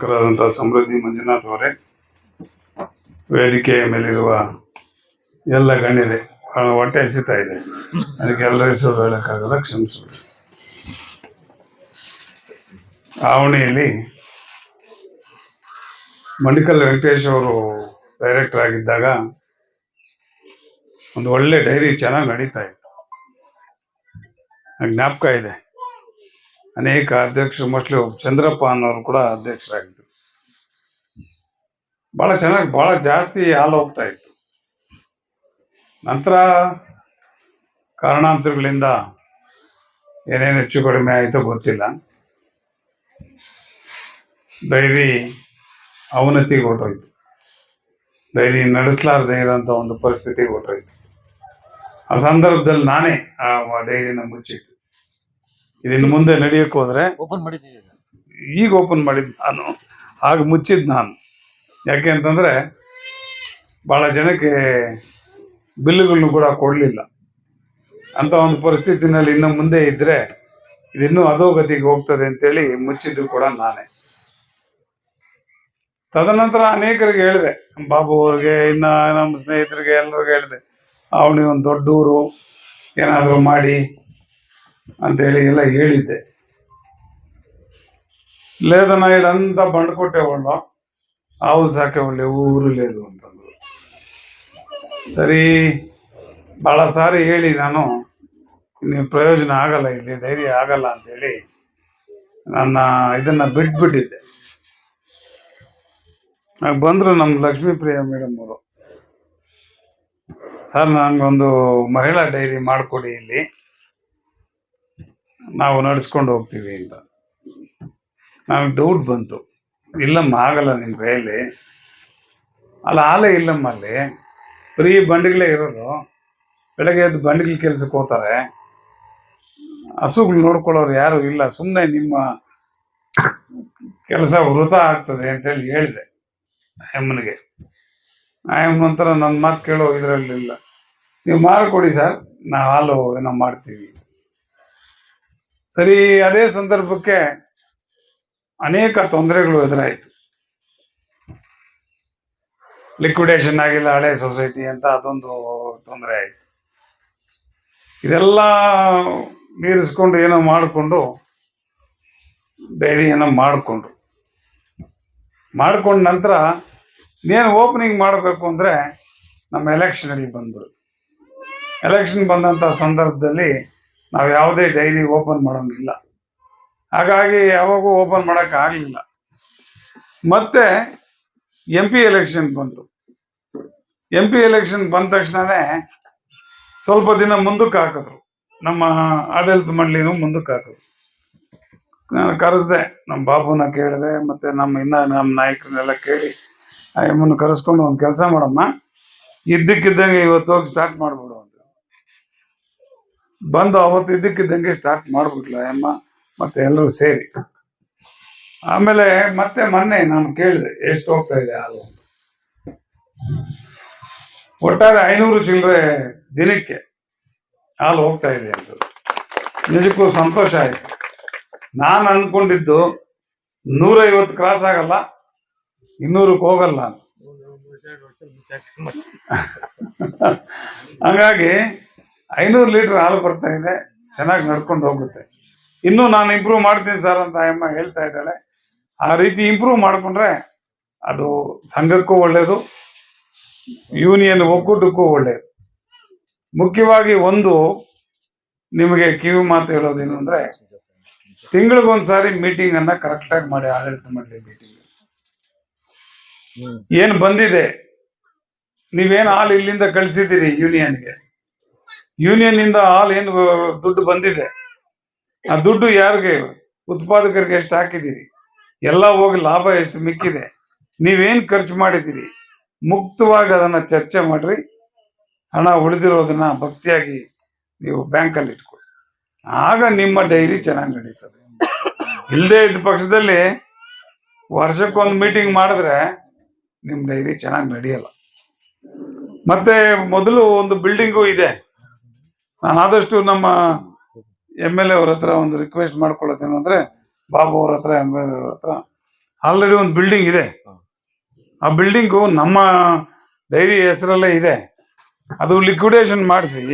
ಕರಾದಂಥ ಸಮೃದ್ಧಿ ಮಂಜುನಾಥ್ ಅವರೇ, ವೇದಿಕೆಯ ಮೇಲಿರುವ ಎಲ್ಲ ಗಣ್ಯರೇ, ಬಹಳ ಹೊಟ್ಟೆ ಹಸಿತಾ ಇದೆ. ಅದಕ್ಕೆ ಎಲ್ಲರ ಹೆಸರು ಹೇಳೋಕ್ಕಾಗಲ್ಲ ಕ್ಷಮಿಸಬೇಕು ಆವಣಿಯಲ್ಲಿ ಮಣಿಕಲ್ ವೆಂಕಟೇಶ್ ಅವರು ಡೈರೆಕ್ಟರ್ ಆಗಿದ್ದಾಗ ಒಂದು ಒಳ್ಳೆ ಡೈರಿ ಚೆನ್ನಾಗಿ ನಡೀತಾ ಇತ್ತು. ಜ್ಞಾಪಕ ಇದೆ. ಅನೇಕ ಅಧ್ಯಕ್ಷರು, ಮೋಸ್ಟ್ಲಿ ಚಂದ್ರಪ್ಪ ಅನ್ನೋರು ಕೂಡ ಅಧ್ಯಕ್ಷರಾಗಿದ್ದರು ಭಾಳ ಚೆನ್ನಾಗಿ ಭಾಳ ಜಾಸ್ತಿ ಹಾಲು ಹೋಗ್ತಾ ಇತ್ತು. ನಂತರ ಕಾರಣಾಂತರಗಳಿಂದ ಏನೇನು ಹೆಚ್ಚು ಕಡಿಮೆ ಆಯಿತೋ ಗೊತ್ತಿಲ್ಲ. ಡೈರಿ ಅವನತಿಗೆ ಹೊರಟೋಯ್ತು. ಡೈರಿ ನಡೆಸಲಾರದೆ ಇರೋಂಥ ಒಂದು ಪರಿಸ್ಥಿತಿಗೆ ಹೊರಟೋಯ್ತು. ಆ ಸಂದರ್ಭದಲ್ಲಿ ನಾನೇ ಆ ಡೈರಿನ ಮುಚ್ಚಿತ್ತು ಇದಿನ್ನು ಮುಂದೆ ನಡೆಯಕ್ಕೆ ಹೋದ್ರೆ ಓಪನ್ ಮಾಡಿದ್ದೀವಿ ಈಗ. ಓಪನ್ ಮಾಡಿದ್ದು ನಾನು. ಆಗ ಮುಚ್ಚಿದ್ದು ನಾನು. ಯಾಕೆ ಅಂತಂದರೆ ಭಾಳ ಜನಕ್ಕೆ ಬಿಲ್ಲುಗಳನ್ನು ಕೂಡ ಕೊಡಲಿಲ್ಲ. ಅಂತ ಒಂದು ಪರಿಸ್ಥಿತಿನಲ್ಲಿ ಇನ್ನು ಮುಂದೆ ಇದ್ದರೆ ಇದಿನ್ನೂ ಅಧೋಗತಿಗೆ ಹೋಗ್ತದೆ ಅಂತೇಳಿ ಮುಚ್ಚಿದ್ದು ಕೂಡ ನಾನೇ. ತದನಂತರ ಅನೇಕರಿಗೆ ಹೇಳಿದೆ. ಬಾಬು ಅವ್ರಿಗೆ ಇನ್ನು ನಮ್ಮ ಸ್ನೇಹಿತರಿಗೆ ಎಲ್ಲರಿಗೂ ಹೇಳಿದೆ. ಅವನಿಗೆ ಒಂದು ದೊಡ್ಡ ಊರು ಏನಾದರೂ ಮಾಡಿ. ಅಂತೇಳಿ ಎಲ್ಲ ಹೇಳಿದ್ದೆ లేదన్నా ఇడంతా బండ కొట్టేవాళ్ళం ఆవులు సాకేవాళ్ళు ఊరు లేదు ಅಂತಂದ್ರು ಸರಿ ಭಾಳ ಸಾರಿ ಹೇಳಿ ನಾನು ನೀವು ಪ್ರಯೋಜನ ಆಗಲ್ಲ ಇಲ್ಲಿ ಡೈರಿ ಆಗಲ್ಲ ಅಂತೇಳಿ ನನ್ನ ಇದನ್ನ ಬಿಟ್ಬಿಟ್ಟಿದ್ದೆ ಆಗ ಬಂದರು ನಮ್ಮ ಲಕ್ಷ್ಮೀಪ್ರಿಯ ಮೇಡಮ್ ಅವರು ಸರ್ ನನಗೊಂದು ಮಹಿಳಾ ಡೈರಿ ಮಾಡಿಕೊಡಿ ಇಲ್ಲಿ ನಾವು ನಡೆಸ್ಕೊಂಡು ಹೋಗ್ತೀವಿ ಅಂತ. ನನಗೆ ಡೌಟ್ ಬಂತು. ಇಲ್ಲಮ್ಮ, ಆಗಲ್ಲ ನಿಮ್ಮ ಕೈಯಲ್ಲಿ. ಅಲ್ಲ, ಆಲೆ ಇಲ್ಲಮ್ಮ ಅಲ್ಲಿ. ಬರೀ ಬಂಡಿಗಳೇ ಇರೋದು. ಬೆಳಗ್ಗೆ ಎದ್ದು ಬಂಡಿಗಳ ಕೆಲಸಕ್ಕೆ ಹೋಗ್ತಾರೆ. ಹಸುಗಳು ನೋಡ್ಕೊಳ್ಳೋರು ಯಾರು ಇಲ್ಲ. ಸುಮ್ಮನೆ ನಿಮ್ಮ ಕೆಲಸ ವೃತ ಆಗ್ತದೆ ಅಂತೇಳಿ ಹೇಳಿದೆ ಅಮ್ಮನಿಗೆ ನಾಯಮ್ಮನಂತರ ನನ್ನ ಮಾತು ಕೇಳೋ ಇದರಲ್ಲಿಲ್ಲ ನೀವು ಮಾರಿಕೊಡಿ ಸರ್. ನಾವು ಹಾಲು ಏನೋ ಮಾಡ್ತೀವಿ. ಸರಿ, ಅದೇ ಸಂದರ್ಭಕ್ಕೆ ಅನೇಕ ತೊಂದರೆಗಳು ಎದುರಾಯಿತು. ಲಿಕ್ವಿಡೇಷನ್ ಆಗಿಲ್ಲ, ಹಳೆ ಸೊಸೈಟಿ ಅಂತ ಅದೊಂದು ತೊಂದರೆ ಆಯಿತು. ಇದೆಲ್ಲ ಮೀರಿಸ್ಕೊಂಡು ಏನೋ ಮಾಡಿಕೊಂಡು ಡೈರಿ ಏನೋ ಮಾಡಿಕೊಂಡ್ರು. ಮಾಡ್ಕೊಂಡ ನಂತರ ಏನು ಓಪನಿಂಗ್ ಮಾಡಬೇಕು ಅಂದರೆ ನಮ್ಮ ಎಲೆಕ್ಷನಲ್ಲಿ ಬಂದ್ಬಿಡು ಎಲೆಕ್ಷನ್ ಬಂದಂಥ ಸಂದರ್ಭದಲ್ಲಿ ನಾವು ಯಾವುದೇ ಡೈರಿ ಓಪನ್ ಮಾಡೋಂಗಿಲ್ಲ. ಹಾಗಾಗಿ ಯಾವಾಗೂ ಓಪನ್ ಮಾಡೋಕ್ಕಾಗಲಿಲ್ಲ ಮತ್ತೆ ಎಂ ಪಿ ಎಲೆಕ್ಷನ್ ಬಂತು. ಎಂ ಪಿ ಎಲೆಕ್ಷನ್ ಬಂದ ತಕ್ಷಣವೇ ಸ್ವಲ್ಪ ದಿನ ಮುಂದಕ್ಕೆ ಹಾಕಿದ್ರು. ನಮ್ಮ ಆಡಳಿತ ಮಂಡಳಿನೂ ಮುಂದಕ್ಕೆ ಹಾಕಿದ್ರು. ನಾನು ಕರೆಸ್ದೆ, ನಮ್ಮ ಬಾಬುನ ಕೇಳಿದೆ, ಮತ್ತು ನಮ್ಮ ಇನ್ನ ನಮ್ಮ ನಾಯಕರನ್ನೆಲ್ಲ ಕೇಳಿ, ಆ ಎಮ್ಮನ್ನು ಕರೆಸ್ಕೊಂಡು ಒಂದು ಕೆಲಸ ಮಾಡಮ್ಮ ಇದ್ದಕ್ಕಿದ್ದಂಗೆ ಇವತ್ತು ಹೋಗಿ ಸ್ಟಾರ್ಟ್ ಮಾಡ್ಬಿಡು. ಬಂದು ಅವತ್ತು ಇದಕ್ಕಿದ್ದಂಗೆ ಸ್ಟಾರ್ಟ್ ಮಾಡ್ಬಿಟ್ಲ ಅಮ್ಮ ಮತ್ತೆ ಎಲ್ಲರೂ ಸೇರಿ. ಆಮೇಲೆ ಮತ್ತೆ ಮೊನ್ನೆ ನಾನು ಕೇಳಿದೆ ಎಷ್ಟು ಹೋಗ್ತಾ ಇದೆ ಹಾಲು. ಒಟ್ಟಾರೆ ಐನೂರು ಚಿಲ್ಲರೆ ದಿನಕ್ಕೆ ಹಾಲು ಹೋಗ್ತಾ ಇದೆ ಅಂತ ನಿಜಕ್ಕೂ ಸಂತೋಷ ಆಯ್ತು. ನಾನು ಅಂದ್ಕೊಂಡಿದ್ದು ನೂರೈವತ್ತು ಕ್ರಾಸ್ ಆಗಲ್ಲ ಇನ್ನೂರಕ್ಕೆ ಹೋಗಲ್ಲ ಅಂತ. ಹಂಗಾಗಿ ಐನೂರು ಲೀಟರ್ ಹಾಲು ಬರ್ತಾ ಇದೆ ಚೆನ್ನಾಗಿ ನಡ್ಕೊಂಡು ಹೋಗುತ್ತೆ. ಇನ್ನೂ ನಾನು ಇಂಪ್ರೂವ್ ಮಾಡ್ತೀನಿ ಸರ್ ಅಂತ ಅಮ್ಮ ಹೇಳ್ತಾ ಇದ್ದಾಳೆ. ಆ ರೀತಿ ಇಂಪ್ರೂವ್ ಮಾಡಿಕೊಂಡ್ರೆ ಅದು ಸಂಘಕ್ಕೂ ಒಳ್ಳೆಯದು ಯೂನಿಯನ್ ಒಕ್ಕೂಟಕ್ಕೂ ಒಳ್ಳೆಯದು ಮುಖ್ಯವಾಗಿ ಒಂದು ನಿಮಗೆ ಕಿವಿ ಮಾತು ಹೇಳೋದೇನು ಅಂದರೆ ತಿಂಗಳಿಗೊಂದ್ಸಾರಿ ಮೀಟಿಂಗ್ ಅನ್ನ ಕರೆಕ್ಟಾಗಿ ಮಾಡಿ ಆಡಳಿತ ಮಾಡಲಿ ಮೀಟಿಂಗ್ ಏನು ಬಂದಿದೆ? ನೀವೇನು ಹಾಲು ಇಲ್ಲಿಂದ ಕಳಿಸಿದ್ದೀರಿ ಯೂನಿಯನ್ಗೆ ಯೂನಿಯನ್ ಇಂದ ಆಲ್ ಏನು ದುಡ್ಡು ಬಂದಿದೆ. ಆ ದುಡ್ಡು ಯಾರಿಗೆ? ಉತ್ಪಾದಕರಿಗೆ ಎಷ್ಟು ಹಾಕಿದ್ದೀರಿ? ಎಲ್ಲ ಹೋಗಿ ಲಾಭ ಎಷ್ಟು ಮಿಕ್ಕಿದೆ? ನೀವೇನು ಖರ್ಚು ಮಾಡಿದ್ದೀರಿ? ಮುಕ್ತವಾಗಿ ಅದನ್ನ ಚರ್ಚೆ ಮಾಡ್ರಿ. ಹಣ ಉಳಿದಿರೋದನ್ನ ಭಕ್ತಿಯಾಗಿ ನೀವು ಬ್ಯಾಂಕಲ್ಲಿ ಇಟ್ಕೊಳ್ಳಿ. ಆಗ ನಿಮ್ಮ ಡೈರಿ ಚೆನ್ನಾಗಿ ನಡೀತದೆ. ಇಲ್ಲದೆ ಇದ್ದ ಪಕ್ಷದಲ್ಲಿ ವರ್ಷಕ್ಕೊಂದು ಮೀಟಿಂಗ್ ಮಾಡಿದ್ರೆ ನಿಮ್ಮ ಡೈರಿ ಚೆನ್ನಾಗಿ ನಡೆಯಲ್ಲ. ಮತ್ತೆ ಮೊದಲು ಒಂದು ಬಿಲ್ಡಿಂಗು ಇದೆ. ನಾನು ಆದಷ್ಟು ನಮ್ಮ ಎಂ ಎಲ್ ಎ ಅವ್ರ ಹತ್ರ ಒಂದು ರಿಕ್ವೆಸ್ಟ್ ಮಾಡ್ಕೊಳ್ಳೋದೇನು ಅಂದ್ರೆ ಬಾಬು ಅವ್ರ ಹತ್ರ ಎಂ ಎಲ್ ಎ ಅವ್ರ ಹತ್ರ. ಆಲ್ರೆಡಿ ಒಂದು ಬಿಲ್ಡಿಂಗ್ ಇದೆ. ಆ ಬಿಲ್ಡಿಂಗು ನಮ್ಮ ಡೈರಿ ಹೆಸರಲ್ಲೇ ಇದೆ. ಅದು ಲಿಕ್ವಿಡೇಷನ್ ಮಾಡಿಸಿ.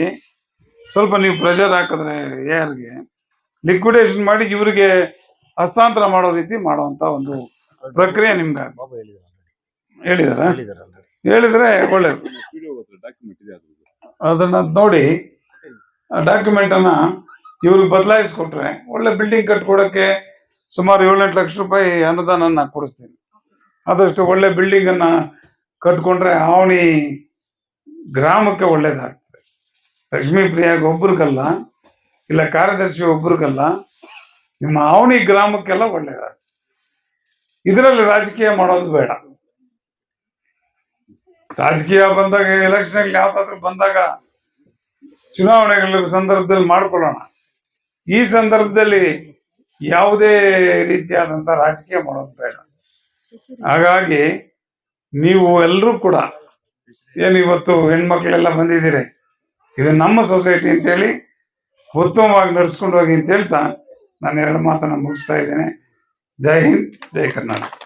ಸ್ವಲ್ಪ ನೀವು ಪ್ರೆಷರ್ ಹಾಕಿದ್ರೆ ಯಾರಿಗೆ ಲಿಕ್ವಿಡೇಷನ್ ಮಾಡಿ ಇವರಿಗೆ ಹಸ್ತಾಂತರ ಮಾಡೋ ರೀತಿ ಮಾಡುವಂತ ಒಂದು ಪ್ರಕ್ರಿಯೆ ನಿಮ್ಗೆ ಬಾಬು ಹೇಳಿದ್ರು ಹೇಳಿದಾರ? ಹೇಳಿದಾರೆ already. ಹೇಳಿದ್ರೆ ಒಳ್ಳೇದು. ಡಾಕ್ಯುಮೆಂಟ್ ಇದೆ ಅದನ್ನ ನೋಡಿ. ಡಾಕ್ಯುಮೆಂಟ್ ಅನ್ನ ಇವ್ರಿಗೆ ಬದಲಾಯಿಸ್ಕೊಟ್ರೆ ಒಳ್ಳೆ ಬಿಲ್ಡಿಂಗ್ ಕಟ್ಕೊಡಕ್ಕೆ ಸುಮಾರು ಏಳೆಂಟು ಲಕ್ಷ ರೂಪಾಯಿ ಅನುದಾನ ನಾನು ಕೊಡಿಸ್ತೀನಿ. ಆದಷ್ಟು ಒಳ್ಳೆ ಬಿಲ್ಡಿಂಗ್ ಅನ್ನ ಕಟ್ಕೊಂಡ್ರೆ ಅವನಿ ಗ್ರಾಮಕ್ಕೆ ಒಳ್ಳೇದಾಗ್ತದೆ. ಲಕ್ಷ್ಮೀ ಪ್ರಿಯಾಗ ಒಬ್ರಿಗಲ್ಲ, ಇಲ್ಲ ಕಾರ್ಯದರ್ಶಿ ಒಬ್ರಿಗಲ್ಲ, ನಿಮ್ಮ ಅವನಿ ಗ್ರಾಮಕ್ಕೆಲ್ಲ ಒಳ್ಳೇದಾಗ್ತದೆ. ಇದರಲ್ಲಿ ರಾಜಕೀಯ ಮಾಡೋದು ಬೇಡ. ರಾಜಕೀಯ ಬಂದಾಗ ಎಲೆಕ್ಷನ್ ಯಾವ್ದಾದ್ರು ಬಂದಾಗ ಚುನಾವಣೆಗಳ ಸಂದರ್ಭದಲ್ಲಿ ಮಾಡ್ಕೊಳ್ಳೋಣ. ಈ ಸಂದರ್ಭದಲ್ಲಿ ಯಾವುದೇ ರೀತಿಯಾದಂತ ರಾಜಕೀಯ ಮಾಡೋದು ಬೇಡ. ಹಾಗಾಗಿ ನೀವು ಎಲ್ಲರೂ ಕೂಡ ಏನು ಇವತ್ತು ಹೆಣ್ಮಕ್ಳೆಲ್ಲ ಬಂದಿದ್ದೀರಿ, ಇದು ನಮ್ಮ ಸೊಸೈಟಿ ಅಂತೇಳಿ ಉತ್ತಮವಾಗಿ ನಡೆಸ್ಕೊಂಡು ಹೋಗಿ ಅಂತ ಹೇಳ್ತಾ ನಾನು ಎರಡು ಮಾತನ್ನು ಮುಗಿಸ್ತಾ ಇದ್ದೇನೆ. ಜೈ ಹಿಂದ್, ಜೈ ಕರ್ನಾಟಕ.